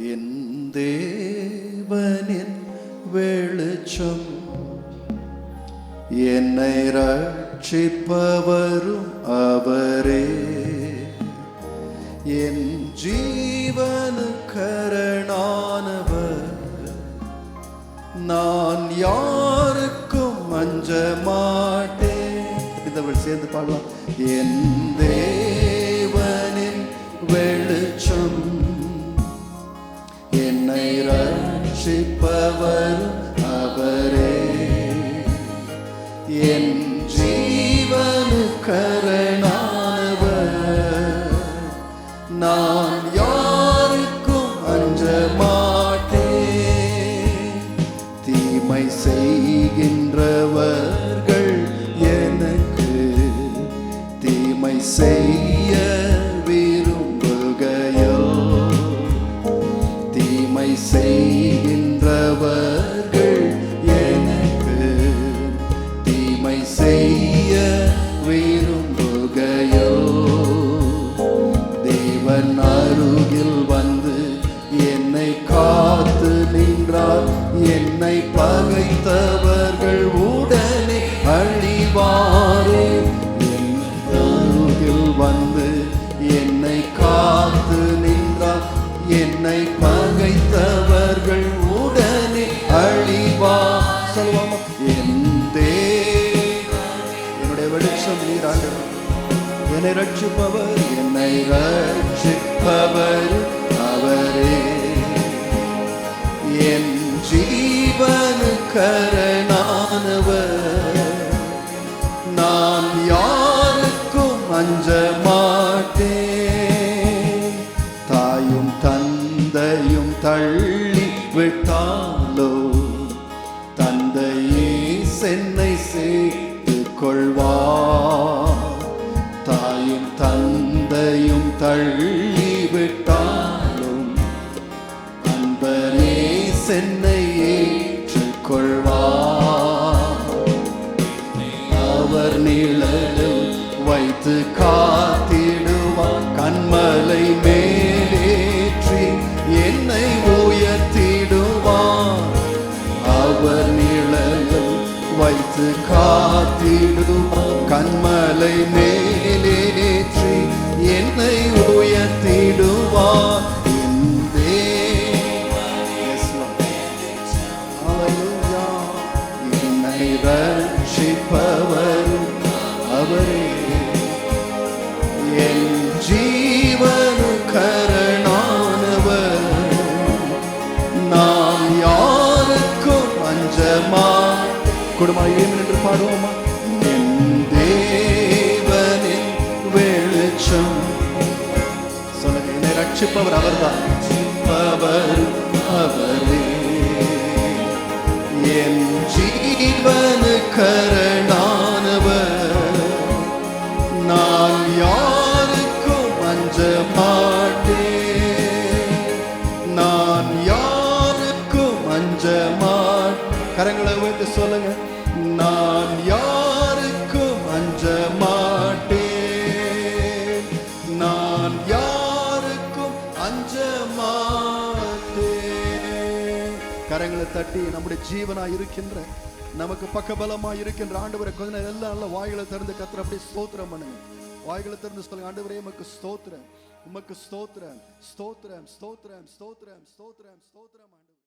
என் தேவனின் வெளிச்சம் என்னை ரட்சிப்பவரும் அவரே. என் ஜீவனுக்கரணானவர் நான் யாருக்கும் அஞ்ச மாட்டேன். இதவள் சேர்ந்து பாடலாம். என் தேவனின் வெளிச்சம் ரட்சிப்பவரும் அவரே. என் ஜீவனுக்கு பகைத்தவர்கள் உடனே அழிவாரே? என் அருகில் வந்து என்னை காத்து நின்றார். என்னை பகைத்தவர்கள் உடனே அழிவா சொல்லுவாமா என் என்னுடைய வெளிச்சம் நீராண்டவர் என்னை ரட்சிப்பவர் என்னை ரட்சிப்பவர் அவரே. நான் யாருக்கும் அஞ்ச மாட்டேன். தாயும் தந்தையும் தள்ளி விட்டாலோ தந்தையே சென்னை சேர்த்து கொள்வார். தாயும் தந்தையும் தள்ளி விட்டாலும் அன்பரே சென்னை ஏற்றுக்கொள்வார் வைத்து காத்திடுவான். கண்மலை மேலேற்றி என்னை உயர்த்திடுவான். அவர் நிழலில் வைத்து காத்திடுவான். கண்மலை மேலேற்றி என்னை உயர்த்திடுவான். என்னை ரட்சிப்பவரும் அவரே. அஞ்சமா குடும்பம் ஏன் என்று பாடுவோமா? தேவனின் வெளிச்சம். சொல்லுங்க என்னை ரட்சிப்பவர் அவர்தான். ரட்சிப்பவர் அவரே. என் ஜீவனு கரை நான் யாருக்கும் அஞ்ச மாட்டேன். நான் யாருக்கும் அஞ்ச மாட்டேன். கரங்களை தட்டி நம்முடைய ஜீவனா இருக்கின்ற நமக்கு பக்கபலமா இருக்கின்ற ஆண்டவரை கொஞ்ச நேரம் எல்லாம் நல்ல வாய்களை திறந்து கத்துற அப்படி ஸ்தோத்திரம் பண்ணுங்க. வாய்களை திறந்து சொல்லுங்க ஆண்டவரே உமக்கு ஸ்தோத்திரம் உமக்கு ஸ்தோத்திரம் ஸ்தோத்திரம் ஸ்தோத்திரம் ஸ்தோத்திரம் ஸ்தோத்திரம் ஸ்தோத்திரம்